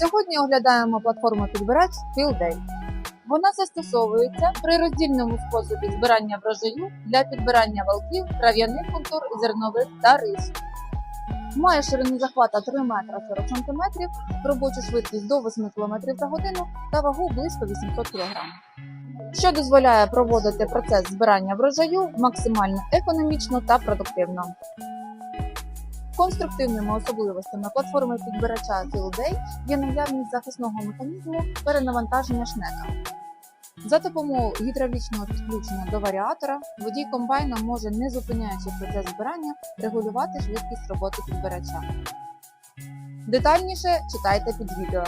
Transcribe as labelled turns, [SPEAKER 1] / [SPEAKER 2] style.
[SPEAKER 1] Сьогодні оглядаємо платформу підбирач FieldDay. Вона застосовується при роздільному способі збирання врожаю для підбирання валків, трав'яних культур, зернових та рису. Має ширину захвата 3 метра 40 см, робочу швидкість до 8 км за годину та вагу близько 800 кг. Що дозволяє проводити процес збирання врожаю максимально економічно та продуктивно. Конструктивними особливостями платформи підбирача FieldDay є наявність захисного механізму перенавантаження шнека. За допомогою гідравлічного підключення до варіатора водій комбайна може, не зупиняючи процес збирання, регулювати швидкість роботи підбирача. Детальніше читайте під відео.